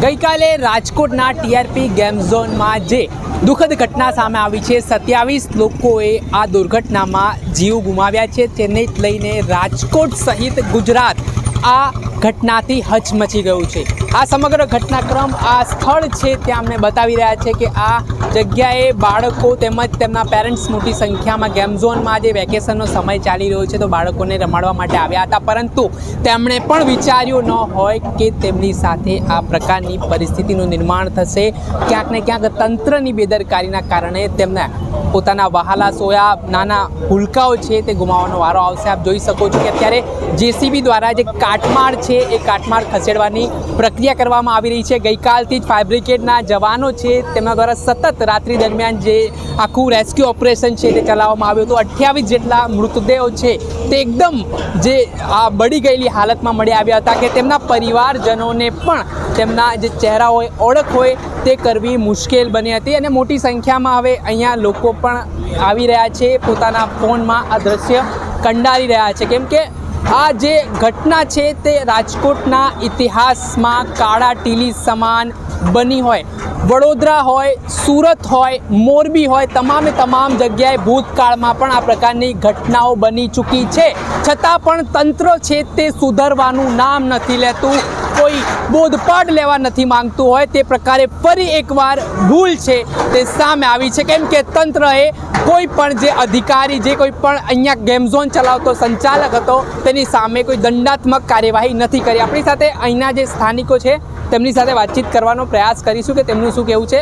ગઈકાલે રાજકોટના TRP game ઝોનમાં જે દુઃખદ ઘટના સામે આવી છે, સત્યાવીસ લોકોએ આ દુર્ઘટનામાં જીવ ગુમાવ્યા છે. તેને લઈને રાજકોટ સહિત ગુજરાત આ ઘટનાથી હચમચી ગયું છે. આ સમગ્ર ઘટનાક્રમ આ સ્થળ છે ત્યાં અમને બતાવી રહ્યા છે કે આ જગ્યાએ બાળકો તેમજ તેમના પેરેન્ટ્સ મોટી સંખ્યામાં ગેમ ઝોનમાં જે વેકેશનનો સમય ચાલી રહ્યો છે તો બાળકોને રમાડવા માટે આવ્યા હતા. પરંતુ તેમણે પણ વિચાર્યું ન હોય કે તેમની સાથે આ પ્રકારની પરિસ્થિતિનું નિર્માણ થશે. ક્યાંક ને ક્યાંક તંત્રની બેદરકારીના કારણે તેમને પોતાના વહાલા સોયા નાના હુલકાઓ છે તે ગુમાવવાનો વારો આવશે. આપ જોઈ શકો છો કે અત્યારે જેસીબી દ્વારા જે કાટમાળ છે એ કાટમાળ ખસેડવાની પ્રક્રિયા કરવામાં આવી રહી છે. ગઈકાલથી જ ફાયર જવાનો છે, તેમના દ્વારા સતત રાત્રિ દરમિયાન જે આખું રેસ્ક્યુ ઓપરેશન છે, તે ચલાવવામાં આવ્યું હતું. અઠ્યાવીસ જેટલા મૃતદેહો છે, તે એકદમ જે આ બળી ગયેલી હાલતમાં મળી આવ્યા હતા કે તેમના પરિવારજનોને પણ તેમના જે ચહેરા હોય, ઓળખ હોય, તે કરવી મુશ્કેલ બની હતી અને મોટી સંખ્યામાં હવે અહીંયા લોકો પણ આવી રહ્યા છે. પોતાના ફોનમાં આ દ્રશ્ય કંડારી રહ્યા છે. કેમ કે આ જે ઘટના છે તે રાજકોટના ઇતિહાસમાં કાળા ટીલી સમાન બની હોય. વડોદરા હોય, સુરત હોય, મોરબી હોય, તમામે તમામ જગ્યાએ ભૂતકાળમાં પણ આ પ્રકારની ઘટનાઓ બની ચૂકી છે. છતાં પણ તંત્ર છે તે સુધરવાનું નામ નથી લેતું. કોઈ બોધપાઠ લેવા નથી માંગતું હોય તે પ્રકારે ફરી એકવાર ભૂલ છે તે સામે આવી છે. કેમ કે તંત્રએ કોઈ પણ જે અધિકારી જે કોઈ પણ અહીંયા ગેમ ઝોન ચલાવતો સંચાલક હતો તેની સામે કોઈ દંડાત્મક કાર્યવાહી નથી કરી. આપણી સાથે અહીંના જે સ્થાનિકો છે તેમની સાથે વાતચીત કરવાનો પ્રયાસ કરીશું કે તેમનું શું કહેવું છે.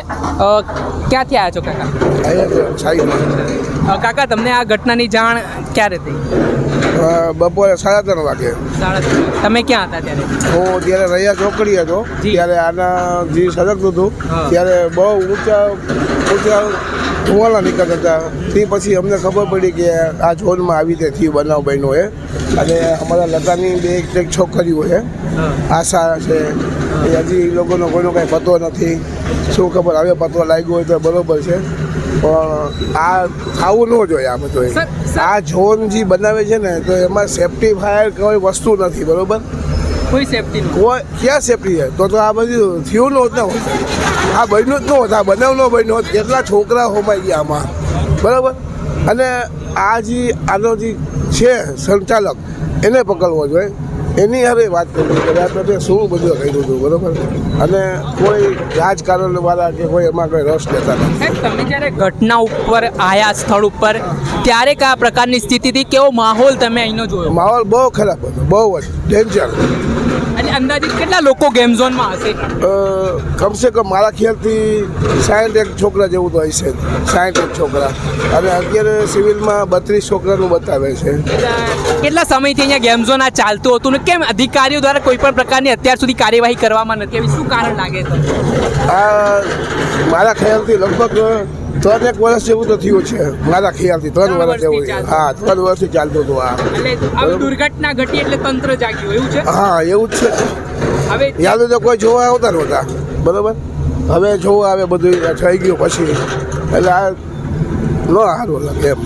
ક્યાંથી આવ્યા છો કાકા? કાકા તમને આ ઘટનાની જાણ ક્યારે થઈ? બપોરે સાડા ત્રણ વાગે. તમે ક્યાં હતા ત્યારે? હું ત્યારે રૈયા ચોકડી હતો. ત્યારે આના જે સળગતું હતું ત્યારે બહુ ઊંચા ઊંચા ધુવાલા નીકળતા હતા. તે પછી અમને ખબર પડી કે આ ઝોનમાં આવી રીતે થયું બનાવ બન્યો એ. અને અમારા લતાની બે એક છોકરીઓ છે. આશા છે. એ હજી એ લોકોનો કોઈનો કાંઈ પતો નથી. શું ખબર હવે પતો લાગ્યો હોય તો બરોબર છે. પણ આ ખાવું ન જોઈએ આ બધું. આ ઝોન જે બનાવે છે ને તો એમાં સેફ્ટી ફાયર કોઈ વસ્તુ નથી બરોબર? કોઈ સેફટી કોઈ ક્યાં સેફટી છે? તો તો આ બધું થયું ન હોત ને. હોત. આ બન્યું જ ન હોત આ બનાવ નો બન્યો હોત કેટલા છોકરા હોમાઈ ગયા આમાં. બરાબર? અને આ જે આનો જે છે સંચાલક એને પકડવો જોઈએ. એની હવે વાત કરવી કદાચ તમે શું બધું કર્યું હતું બરાબર? અને કોઈ રાજકારણ વાળા કે કોઈ એમાં કોઈ રસ લેતા નથી. તમે જ્યારે ઘટના ઉપર આયા સ્થળ ઉપર ત્યારે કયા પ્રકારની સ્થિતિથી કેવો માહોલ તમે અહીંનો જોયો? માહોલ બહુ ખરાબ હતો બહુ જ. ડેન્જર અંદાજિત કેટલા લોકો ગેમ ઝોનમાં હશે? કમસે કમ મારા ખ્યાલથી સાઠ એક છોકરા જેવું તો હશે. સાઠ એક છોકરા. અને અત્યારે સિવિલમાં બત્રીસ છોકરાનું બતાવે છે. કેટલા સમયથી અહીંયા ગેમ ઝોન આ ચાલતું હતું ને કેમ અધિકારીઓ દ્વારા કોઈ પણ પ્રકારની અત્યાર સુધી કાર્યવાહી કરવામાં નથી આવી? શું કારણ લાગે છે? આ મારા ખ્યાલથી લગભગ ત્રણ એક વર્ષ જેવું તો થયું છે મારા ખ્યાલથી ત્રણ વર્ષ જેવું છે. હા ત્રણ વર્ષથી ચાલતું હતું આ દુર્ઘટના ઘટી એટલે તંત્ર જાગ્યું એવું છે? હા એવું જ છે. હવે યાદ તો કોઈ જોવા આવતા નહોતા. બરોબર? હવે જોવા આવે બધું થઈ ગયું પછી. એટલે આ ન સારું લાગે એમ.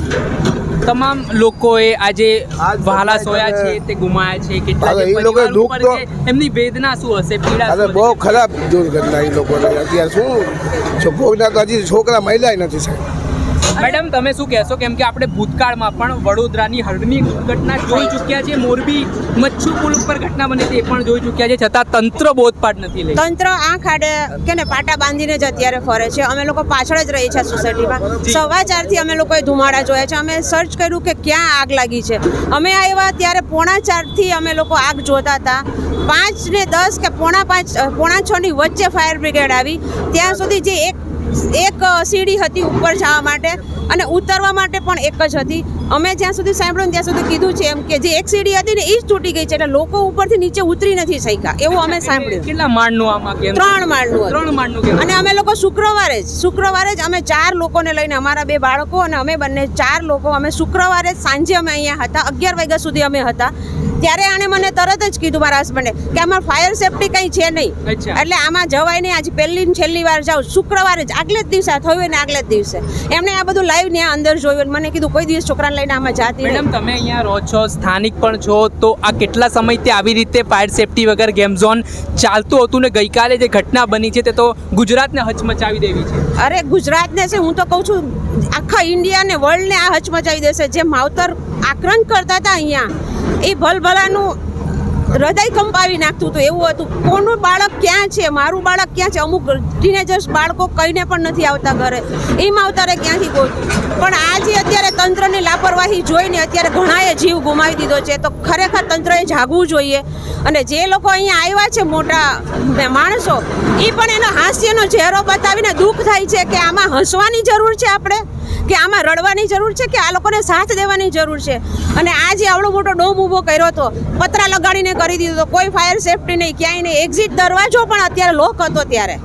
તમામ લોકોએ આજે આજ વહાલા સોયા છે તે ગુમાયા છે કેટલા એ દુઃખ તો- એમની વેદના શું હશે પીડા અરે બહુ ખરાબ દુર્ઘટના એ લોકોને. અત્યારે શું? છોકરા તો હજી છોકરા મહિલાય નથી સાહેબ. મેડમ તમે શું કહેશો? કેમ કે આપણે ભૂતકાળમાં પણ વડોદરાની હળની ઘટના જોઈ ચૂક્યા છે. મોરબી મચ્છુ પુલ ઉપર ઘટના બની એ પણ જોઈ ચૂક્યા છે. છતાં તંત્ર બોધપાઠ નથી લઈ. તંત્ર આંખ આડે કે ને પાટા બાંધીને જ અત્યારે ફરે છે. અમે લોકો પાછળ જ રહી છે સોસાયટીમાં સવા ચારથી અમે લોકોએ ધુમાડા જોયા છે. અમે સર્ચ કર્યું કે ક્યાં આગ લાગી છે. અમે આવ્યા ત્યારે પોણા ચારથી અમે લોકો આગ જોતા હતા. પાંચ ને દસ કે પોણા પાંચ પોણા છ ની વચ્ચે ફાયર બ્રિગેડ આવી. ત્યાં સુધી જે એક એક સીડી હતી ઉપર જવા માટે. અને ઉતરવા માટે પણ એક જ હતી. અમે જ્યાં સુધી સાંભળ્યું ત્યાં સુધી કીધું છે એમ કે જે એક સીડી હતી ને એ જ તૂટી ગઈ છે એટલે લોકો ઉપરથી નીચે ઉતરી નથી શક્યા. એવું અમે સાંભળ્યું. કેટલા માળનું આમાં ત્રણ માળનું ત્રણ માળનું અને અમે લોકો શુક્રવારે જ શુક્રવારે જ અમે ચાર લોકોને લઈને અમારા બે બાળકો અને અમે બંને ચાર લોકો અમે શુક્રવારે સાંજે અમે અહીંયા હતા. અગિયાર વાગ્યા સુધી અમે હતા. ત્યારે આણે મને તરત જ કીધું મારા હસબન્ડે કે આમાં ફાયર સેફટી કંઈ છે નહીં. એટલે આમાં જવાય નહીં. આજે પહેલી છેલ્લી વાર જાઉં. શુક્રવારે જ આગલે જ દિવસે થયું ને આગલે જ દિવસે. એમણે આ બધું લાઈવ ત્યાં અંદર જોયું મને કીધું કોઈ દિવસ છોકરાને લઈને આમાં જાતી મેડમ તમે અહીંયા રહો છો સ્થાનિક પણ છો તો આ કેટલા સમયથી આવી રીતે ફાયર સેફટી વગર ગેમ ઝોન ચાલતું હતું ને ગઈકાલે જે ઘટના બની છે તે તો ગુજરાતને હચમચાવી દેવી છે? અરે ગુજરાતને છે હું તો કહું છું આખા ઇન્ડિયાને વર્લ્ડને આ હચમચાવી દેશે. જે માવતર આક્રંદ કરતા હતા અહીંયા એ ભલભલાનું હૃદય કંપાવી નાખતું હતું. એવું હતું. કોનું બાળક ક્યાં છે? મારું બાળક ક્યાં છે? અમુક ટીનેજર્સ બાળકો કહીને પણ નથી આવતા ઘરે. એ માવતરે ક્યાંથી ગોતું? પણ આજે અત્યારે તંત્રની લાપરવાહી જોઈને અત્યારે ઘણાએ જીવ ગુમાવી દીધો છે. તો ખરેખર તંત્રએ જાગવું જોઈએ. અને જે લોકો અહીંયા આવ્યા છે મોટા માણસો એ પણ એનો હાસ્યનો ચહેરો બતાવીને દુઃખ થાય છે કે આમાં હસવાની જરૂર છે આપણે? કે આમાં રડવાની જરૂર છે કે આ લોકોને સાથ દેવાની જરૂર છે? અને આજે આવડો મોટો ડોમ ઊભો કર્યો હતો, પતરા લગાડીને કરી દીધો કોઈ ફાયર સેફટી નહીં, ક્યાંય નહીં એક્ઝિટ દરવાજો પણ અત્યારે લોક હતો ત્યારે.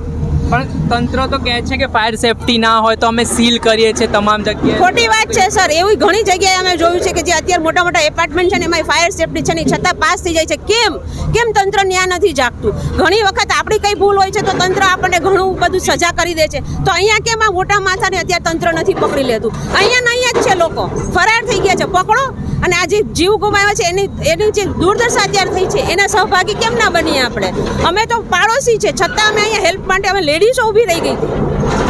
તંત્ર તો કહે છે કે ફાયર સેફટી ના હોય તો અમે સીલ કરીએ છીએ તમામ જગ્યાએ. ખોટી વાત છે સર એવી ઘણી જગ્યાએ અમે જોયું છે કે જે અત્યારે મોટા મોટા એપાર્ટમેન્ટ છે ને એમાં ફાયર સેફટી છે ને છતાં પાસ થઈ જાય છે. કેમ? કેમ તંત્ર ન્યા નથી જાગતું? ઘણી વખત આપણી કઈ ભૂલ હોય છે તો તંત્ર આપણને ઘણું બધું સજા કરી દે છે. તો અહીંયા કેમ આ મોટા માથાને અત્યારે તંત્ર નથી પકડી લેતું? અહીંયા ને અહીંયા જ છે લોકો. ફરાર થઈ ગયા છે. પકડો. અને આ જે જીવ ગુમાવ્યા છે એની એની જે દુર્દશા અત્યારે થઈ છે એના સહભાગી કેમ ના બનીએ આપણે? અમે તો પાડોશી છે છતાં અમે અહીંયા હેલ્પ માટે અમે લેડીઝો ઊભી રહી ગઈ હતી.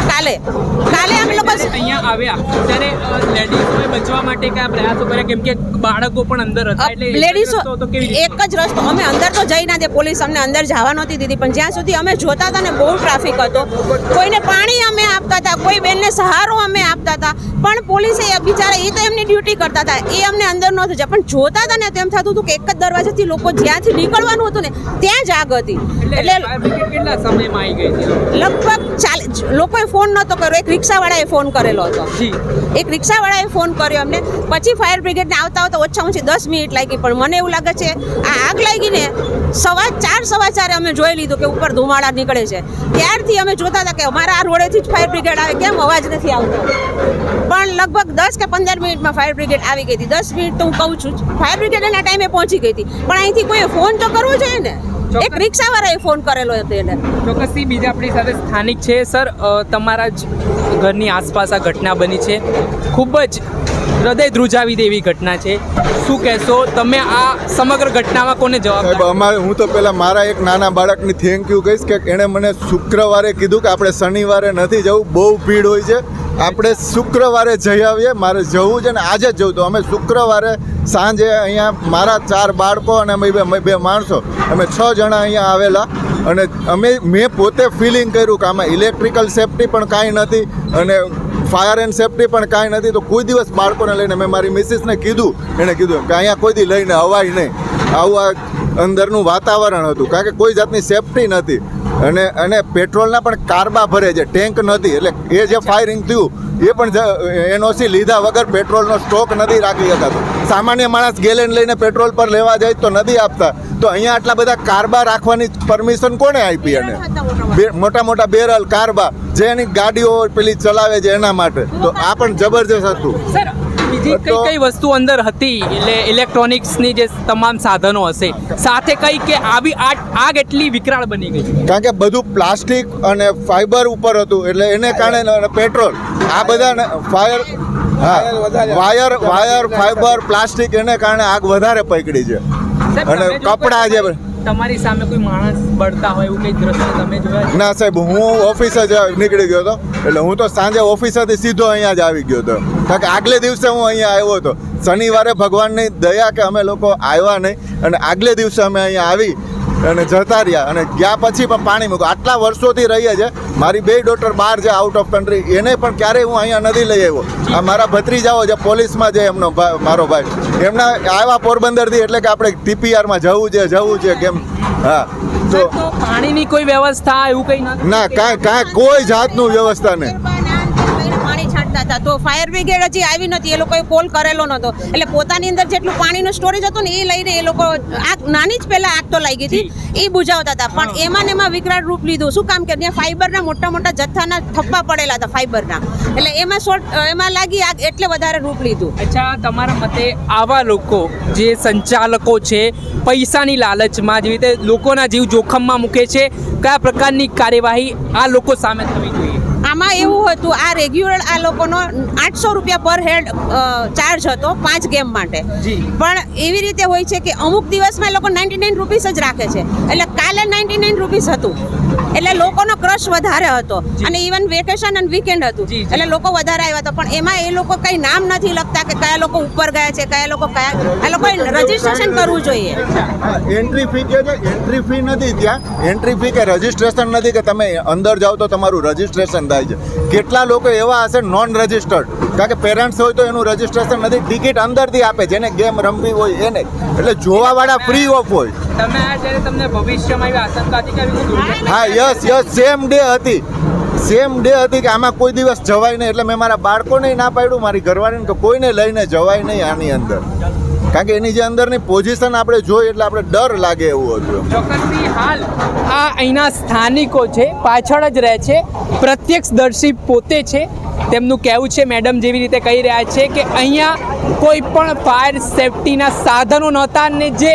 કાલે કાલે અમે લોકો અહીંયા આવ્યા ત્યારે લેડીઝોએ બચવા માટે કયા પ્રયાસો કર્યા? કેમ કે બાળકો પણ અંદર હતા એટલે લેડીઝો એક જ રસ્તો. અમે અંદર તો જઈ ના દે પોલીસ અમને અંદર જવા નહોતી દીધી પણ જ્યાં સુધી અમે જોતા હતા ને બહુ ટ્રાફિક હતો કોઈને પાણી અમે હતા કોઈ બેનને સહારો અમે આપતા હતા. પણ પોલીસે બિચારા એ તો એમની ડ્યુટી કરતા હતા. એ અમને અંદર નહોતું જ પણ જોતા હતા ને તેમ થતું હતું કે એક જ દરવાજાથી લોકો જ્યાંથી નીકળવાનું હતું ને ત્યાં જ આગ હતી. એટલે લગભગ ચાલે લોકોએ ફોન નહોતો કર્યો. એક રિક્ષાવાળાએ ફોન કરેલો હતો. એક રિક્ષાવાળાએ ફોન કર્યો અમને. પછી ફાયર બ્રિગેડને આવતા આવતા ઓછામાં ઓછી દસ મિનિટ લાગી. પણ મને એવું લાગે છે આ આગ લાગીને સવા ચાર સવા ચારે અમે જોઈ લીધું કે ઉપર ધુમાડા નીકળે છે. ત્યારથી અમે જોતા હતા કે અમારા આ રોડેથી જ ફાયર બ્રિગેડ આવે કેમ અવાજ નથી આવતો? પણ લગભગ દસ કે પંદર મિનિટમાં ફાયર બ્રિગેડ આવી ગઈ હતી. દસ મિનિટ તો હું કહું છું જ. ફાયર બ્રિગેડ એના ટાઈમે પહોંચી ગઈ હતી. પણ અહીંથી કોઈ ફોન તો કરવો જોઈએ ને? એક રિક્ષાવાળાએ ફોન કરેલો હતો એને. ચોક્કસથી બીજા આપણી સાથે સ્થાનિક છે. સર તમારા જ ઘરની આસપાસ આ ઘટના બની છે. ખૂબ જ હૃદય ધ્રુજાવી દેવી ઘટના છે. શું કહેશો? તમે આ સમગ્ર ઘટનામાં કોને સાહેબ જવાબ અમારે હું તો પહેલાં મારા એક નાના બાળકની થેન્ક યુ કહીશ કે એણે મને શુક્રવારે કીધું કે આપણે શનિવારે નથી જવું બહુ ભીડ હોય છે. આપણે શુક્રવારે જઈ આવીએ મારે જવું છે ને આજે જ જવું તો અમે શુક્રવારે સાંજે અહીંયા મારા ચાર બાળકો અને અમે બે અમે બે માણસો અમે છ જણા અહીંયા આવેલા. અને અમે મેં પોતે ફિલિંગ કર્યું કે આમાં ઇલેક્ટ્રિકલ સેફટી પણ કાંઈ નથી અને ફાયર એન્ડ સેફટી પણ કાંઈ નથી. તો કોઈ દિવસ બાળકોને લઈને મેં મારી મિસિસને કીધું. એણે કીધું કે અહીંયા કોઈ દી લઈને અવાય નહીં. આવું આ અંદરનું વાતાવરણ હતું. કારણ કે કોઈ જાતની સેફટી નથી. અને અને પેટ્રોલના પણ કારબા ભરે છે. ટેન્ક નથી. એટલે એ જે ફાયરિંગ થયું એ પણ એનઓસી લીધા વગર પેટ્રોલનો સ્ટોક નથી રાખી શકાતો. સામાન્ય માણસ ગેલેન લઈને પેટ્રોલ પર લેવા જાય તો નથી આપતા. તો અહીંયા આટલા બધા કારબા રાખવાની પરમિશન કોણે આપી અને મોટા મોટા. બેરલ કારબા જે એની ગાડીઓ પેલી ચલાવે છે એના માટે. તો આ પણ જબરજસ્ત હતું. બીજી કઈ કઈ વસ્તુ અંદર હતી? એટલે ઇલેક્ટ્રોનિક્સની જે તમામ સાધનો હશે. સાથે કઈ કે આવી આગ એટલી વિકરાળ બની ગઈ. કારણ કે બધું પ્લાસ્ટિક અને ફાઈબર ઉપર હતું એટલે એને કારણે પેટ્રોલ. આ બધા ફાયર હા. વાયર વાયર ફાઈબર પ્લાસ્ટિક એને કારણે આગ વધારે પકડી છે. અને કપડાં જે તમારી- સામે કોઈ માણસ બળતા હોય એવું કઈ દ્રશ્ય તમે જોયા ના, સાહેબ, હું ઓફિસે જ નીકળી ગયો હતો. એટલે હું તો સાંજે ઓફિસેથી સીધો અહીંયા જ આવી ગયો હતો. કારણ કે આગલે દિવસે હું અહીંયા આવ્યો હતો. શનિવારે ભગવાનની દયા કે અમે લોકો આવ્યા નહીં. અને આગલે દિવસે અમે અહીંયા આવી અને જતા રહ્યા અને ગયા પછી પણ પાણી મૂક્યું. આટલા વર્ષોથી રહીએ છે મારી બે ડોટર બહાર છે આઉટ ઓફ કન્ટ્રી એને પણ ક્યારેય હું અહીંયા નથી લઈ આવ્યો. આ મારા ભત્રીજાઓ જે પોલીસમાં છે એમનો ભાઈ મારો ભાઈ. એમના આવ્યા પોરબંદરથી એટલે કે આપણે ટીપીઆરમાં જવું છે જવું છે કેમ? હા. તો પાણીની કોઈ વ્યવસ્થા એવું કંઈ ના કાંઈ કાંઈ કોઈ જાતનું વ્યવસ્થા નહીં. તો ફાયર બ્રિગેડ હજી આવી નથી એ લોકોએ કોલ કરેલો નહોતો. એટલે પોતાની અંદર જેટલું પાણીનો સ્ટોરેજ હતો ને એ લઈને એ લોકો આગ નાની જ પહેલાં આગ તો લાગી હતી એ બુઝાવતા હતા. પણ એમાં ને એમાં વિકરાળ રૂપ લીધું. શું કામ કે ત્યાં ફાઈબરના મોટા મોટા જથ્થાના થપ્પા પડેલા હતા ફાઈબરના એટલે એમાં શોર્ટ એમાં લાગી આગ એટલે વધારે રૂપ લીધું. અચ્છા તમારા મતે આવા લોકો જે સંચાલકો છે પૈસાની લાલચમાં જેવી રીતે લોકોના જીવ જોખમમાં મૂકે છે કયા પ્રકારની કાર્યવાહી આ લોકો સામે થવી જોઈએ? આમાં એવું હતું આ રેગ્યુલર આ લોકોનો આઠસો રૂપિયા પર હેડ ચાર્જ હતો પાંચ ગેમ માટે. પણ એવી રીતે હોય છે કે અમુક દિવસમાં એ લોકો નાઇન્ટી નાઇન રૂપીસ જ રાખે છે. એટલે કાલે નાઇન્ટી નાઇન રૂપીસ હતું. એટલે લોકોનો ક્રશ વધારે હતો. અને ઇવન વેકેશન અને વીકેન્ડ હતું. એટલે લોકો વધારે આવ્યા હતા. પણ એમાં એ લોકો કઈ નામ નથી લખતા કે કયા લોકો ઉપર ગયા છે કયા લોકો કયા એ લોકોએ રજીસ્ટ્રેશન કરવું જોઈએ. એન્ટ્રી ફી કે એન્ટ્રી ફી નથી ત્યાં. એન્ટ્રી ફી કે રજિસ્ટ્રેશન નથી કે તમે અંદર જાઓ તો તમારું રજિસ્ટ્રેશન થાય છે. કેટલા લોકો એવા હશે નોન રજીસ્ટર્ડ કારણ કે પેરેન્ટ્સ હોય તો એનું રજીસ્ટ્રેશન નથી. ટિકિટ અંદરથી આપે જેને ગેમ રમવી હોય એને. એટલે જોવાવાળા ફ્રી ઓફ હોય. તમે આ જ્યારે તમને ભવિષ્યમાં એવી આશંકા હતી કે આવી હા યસ યસ સેમ ડે હતી. સેમ ડે હતી કે આમાં કોઈ દિવસ જવાય નહીં. એટલે મેં મારા બાળકોને ના પાડ્યું મારી ઘરવાળીને કે કોઈને લઈને જવાય નહીં આની અંદર. કારણ કે એની જે અંદરની પોઝિશન આપણે જોઈ એટલે આપણે ડર લાગે એવું હતું ચોક્કસથી હાલ આ અહીંના સ્થાનિકો છે પાછળ જ રહે છે. પ્રત્યક્ષદર્શી પોતે છે. તેમનું કહેવું છે, મેડમ જેવી રીતે કહી રહ્યા છે કે અહીંયા કોઈ પણ ફાયર સેફટીના સાધનો નહોતા અને જે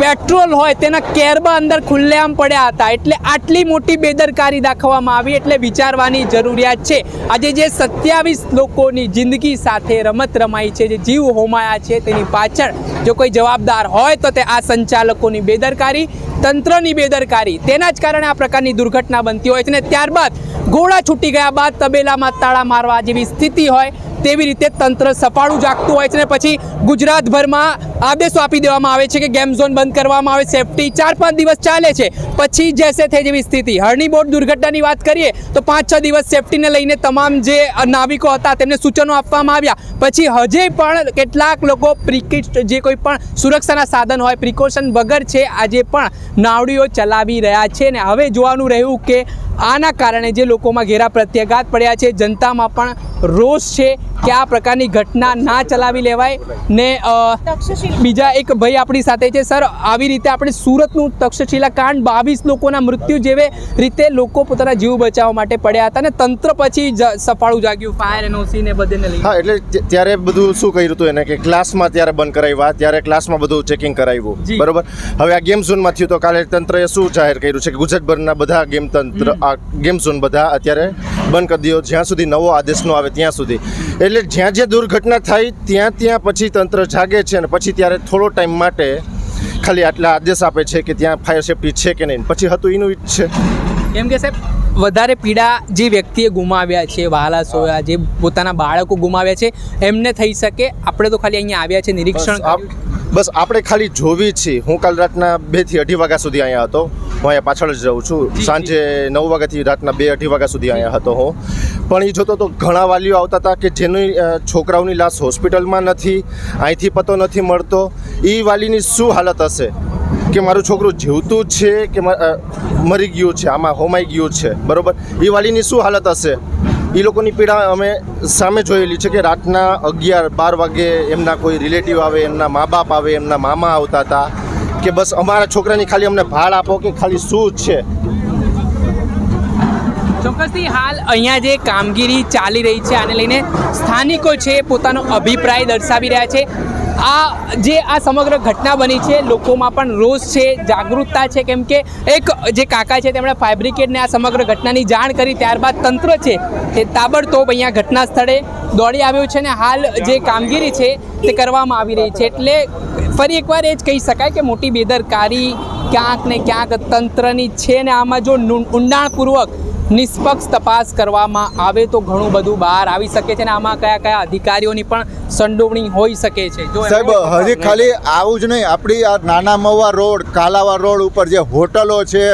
પેટ્રોલ હોય તેના કેરબા અંદર ખુલ્લેઆમ પડ્યા હતા. એટલે આટલી મોટી બેદરકારી દાખવવામાં આવી એટલે વિચારવાની જરૂરિયાત છે. આજે જે સત્યાવીસ લોકોની જિંદગી સાથે રમત રમાઈ છે, જે જીવ હોમાયા છે, તેની પાછળ જો કોઈ જવાબદાર હોય તો તે આ સંચાલકોની બેદરકારી તંત્રની બેદરકારી. તેના જ કારણે આ પ્રકારની દુર્ઘટના બનતી હોય છે અને ત્યારબાદ ગોળા છૂટી ગયા બાદ તબેલામાં તાળા મારવા જેવી સ્થિતિ હોય તેવી રીતે તંત્ર સફાળું જાગતું હોય છે ને પછી ગુજરાતભરમાં આદેશો આપી દેવામાં આવે છે કે ગેમ ઝોન બંધ કરવામાં આવે, સેફટી ચાર પાંચ દિવસ ચાલે છે. પછી જેસે થઈ જેવી સ્થિતિ. હરણી બોટ દુર્ઘટનાની વાત કરીએ તો પાંચ છ દિવસ સેફટીને લઈને તમામ જે નાવિકો હતા તેમને સૂચનો આપવામાં આવ્યા. પછી હજે પણ કેટલાક લોકો પ્રિકિટ જે કોઈ પણ સુરક્ષાના સાધન હોય, પ્રિકોશન વગર છે, આજે પણ નાવડીઓ ચલાવી રહ્યા છે ને હવે જોવાનું રહ્યું કે આના કારણે જે લોકોમાં ઘેરા પ્રત્યાઘાત પડ્યા છે, જનતામાં પણ રોષ છે કે આ પ્રકારની ઘટના ના ચલાવી લેવાય. ને બીજા એક ભાઈ આપણી સાથે છે. સર આવી રીતે આપણે સુરતનું તક્ષશિલા કાંડ બાવીસ લોકોના મૃત્યુ જેવે રીતે લોકો પોતાના જીવ બચાવવા માટે પડ્યા હતા અને તંત્ર પછી જ સફાળું જાગ્યું. ફાયર એનઓસી ને બધેને હા એટલે ત્યારે બધું શું કર્યું હતું એને કે ક્લાસમાં ત્યારે બંધ કરાવ્યા. ત્યારે ક્લાસમાં બધું ચેકિંગ કરાવ્યું. બરોબર? હવે આ ગેમ ઝોનમાં થયું તો કાલે તંત્રએ શું જાહેર કર્યું છે કે ગુજરાતભરના બધા ગેમ તંત્ર આ ગેમ ઝોન બધા અત્યારે બંધ કરી દો જ્યાં સુધી નવો આદેશ ન આવે ત્યાં સુધી. એટલે જ્યાં જ્યાં દુર્ઘટના થાય ત્યાં ત્યાં પછી તંત્ર જાગે છે અને પછી ત્યારે થોડો ટાઈમ માટે ખાલી આટલા આદેશ આપે છે કે ત્યાં ફાયર સેફટી છે કે નહીં. પછી હતું એનું જ છે. એમ કે સાહેબ વધારે પીડા જે વ્યક્તિએ ગુમાવ્યા છે વાલા સોયા જે પોતાના બાળકો ગુમાવ્યા છે એમને થઈ શકે. આપણે તો ખાલી અહીંયા આવ્યા છે નિરીક્ષણ બસ આપણે ખાલી જોવી છીએ હું કાલ રાતના બેથી અઢી વાગ્યા સુધી અહીંયા હતો. હું અહીંયા પાછળ જ રહું છું. સાંજે નવ વાગ્યાથી રાતના બે અઢી વાગ્યા સુધી અહીંયા હતો હું. પણ એ જોતો તો ઘણા વાલીઓ આવતા હતા કે જેની છોકરાઓની લાશ હોસ્પિટલમાં નથી અહીંથી પતો નથી મળતો. એ વાલીની શું હાલત હશે? કે મારું છોકરું જીવતું છે કે મરી ગયું છે? આમાં હોમાઈ ગયું છે? બરાબર? એ વાલીની શું હાલત હશે? એ લોકોની પીડા અમે સામે જોયેલી છે કે રાતના અગિયાર, બાર વાગે એમના કોઈ રિલેટિવ આવે, એમના મા બાપ આવે, એમના મામા આવતા હતા કે બસ અમારા છોકરાની ખાલી અમને ભાડ આપો કે ખાલી શું છે? ચોક્કસથી હાલ અહીંયા જે કામગીરી ચાલી રહી છે આને લઈને સ્થાનિકો છે પોતાનો અભિપ્રાય દર્શાવી રહ્યા છે. આ જે આ સમગ્ર ઘટના બની છે, લોકોમાં પણ રોષ છે, જાગૃતતા છે, કેમ કે એક જે કાકા છે તેમણે ફાયબ્રિકેટને આ સમગ્ર ઘટનાની જાણ કરી, ત્યારબાદ તંત્ર છે તે તાબડતોબ અહીંયા ઘટના સ્થળે દોડી આવ્યું છે ને હાલ જે કામગીરી છે તે કરવામાં આવી રહી છે. એટલે ફરી એકવાર એ જ કહી શકાય કે મોટી બેદરકારી ક્યાંક ને ક્યાંક તંત્રની છે ને આમાં જો ઊંડાણપૂર્વક નિષ્પક્ષ તપાસ કરવામાં આવે તો ઘણું બધું બહાર આવી શકે છે અને આમાં કયા કયા અધિકારીઓની પણ સંડોવણી હોઈ શકે છે. સાહેબ હજી ખાલી આવું જ નહીં. આપણી આ નાના મવા રોડ કાલાવા રોડ ઉપર જે હોટલો છે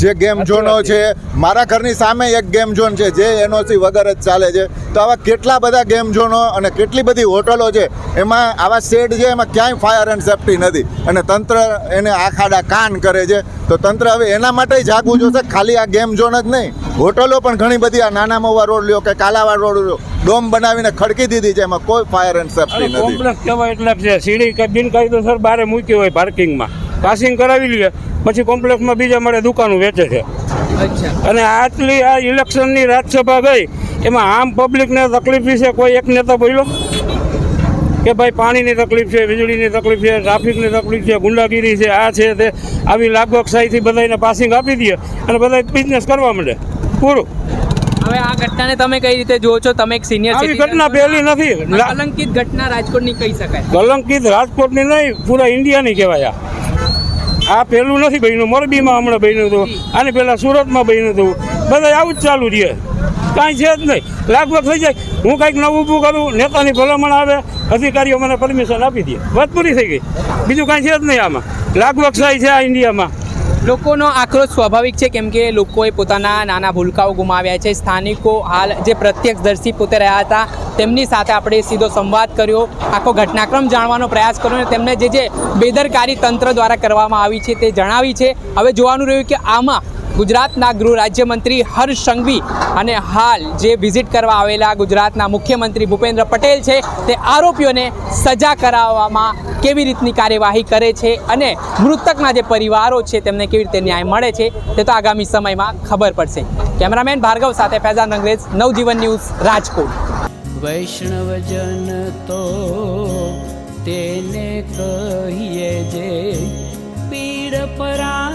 જે ગેમ ઝોનો છે. મારા ઘરની સામે એક ગેમ ઝોન છે જે એનઓસી વગર જ ચાલે છે. તો આવા કેટલા બધા ગેમ ઝોનો અને કેટલી બધી હોટલો છે એમાં આવા શેડ છે એમાં ક્યાંય ફાયર એન્ડ સેફટી નથી. અને તંત્ર એને આખાડા કાન કરે છે. તો તંત્ર હવે એના માટે જાગવું જોશે ખાલી આ ગેમ ઝોન જ નહીં. હોટલો પણ ઘણી બધી આ નાના મોવા રોડ લ્યો કે કાલાવાડ રોડ લ્યો ડોમ બનાવીને ખડકી દીધી છે એમાં કોઈ ફાયર એન્ડ સેફટી નથી. કોમ્પ્લેક્સ કહેવાય એટલે સીડી કે બિનકાયદેસર બારે મૂકી હોય પાર્કિંગમાં પાસિંગ કરાવી લે પછી કોમ્પ્લેક્ષમાં બીજા મળે દુકાનો વેચે છે. અને આટલી આ ઇલેક્શનની રાજ્યસભા ગઈ એમાં આમ પબ્લિકને તકલીફ વિશે કોઈ એક નેતા બોલ્યો? કે ભાઈ પાણીની તકલીફ છે વીજળીની તકલીફ છે ટ્રાફિકની તકલીફ છે ગુંડાગીરી છે આ છે તે. આવી લાગવકસાઈથી બધાને પાસિંગ આપી દઈએ અને બધા બિઝનેસ કરવા માંડે. પૂરું. હવે આ ઘટનાને તમે કઈ રીતે જુઓ છો? તમે એક સિનિયર આવી ઘટના પહેલી નથી. કલંકિત ઘટના રાજકોટની કહી શકાય. કલંકિત રાજકોટની નહીં પૂરા ઇન્ડિયાની કહેવાય આ. આ પહેલું નથી બન્યું. મોરબીમાં હમણાં બન્યું હતું. આને પહેલાં સુરતમાં બન્યું હતું. બધા આવું જ ચાલુ રહે. કાંઈ છે જ નહીં. લાગવગ થઈ જાય. હું કાંઈક નવું ઊભું કરું, નેતાની ભલામણ આવે, અધિકારીઓ મને પરમિશન આપી દે. વાત પૂરી થઈ ગઈ. બીજું કાંઈ છે જ નહીં આમાં. લાગવગ થાય છે આ ઇન્ડિયામાં લોકોનો આક્રોશ સ્વાભાવિક છે, કેમ કે લોકોએ પોતાના નાના ભૂલકાઓ ગુમાવ્યા છે. સ્થાનિકો હાલ જે પ્રત્યક્ષદર્શી પોતે રહ્યા હતા, તેમની સાથે આપણે સીધો સંવાદ કર્યો. આખો ઘટનાક્રમ જાણવાનો પ્રયાસ કર્યો અને તેમને જે જે બેદરકારી તંત્ર દ્વારા કરવામાં આવી છે તે જણાવી છે. હવે જોવાનું રહ્યું કે આમાં ગુજરાતના ગૃહ રાજ્યમંત્રી હર્ષ સંઘવી અને હાલ જે વિઝિટ કરવા આવેલા ગુજરાતના મુખ્યમંત્રી ભૂપેન્દ્ર પટેલ છે, તે આરોપીઓને સજા કરાવવામાં કેવી રીતની કાર્યવાહી કરે છે અને મૃતકના જે પરિવારો છે, તેમને કેવી રીતે ન્યાય મળે છે, તે તો આગામી સમયમાં ખબર પડશે. કેમેરામેન ભાર્ગવ સાથે ફૈઝાન અંગ્રેજ, નવજીવન ન્યૂઝ, રાજકોટ. વૈષ્ણવજન તો તેને કહીએ જે પીડ પરા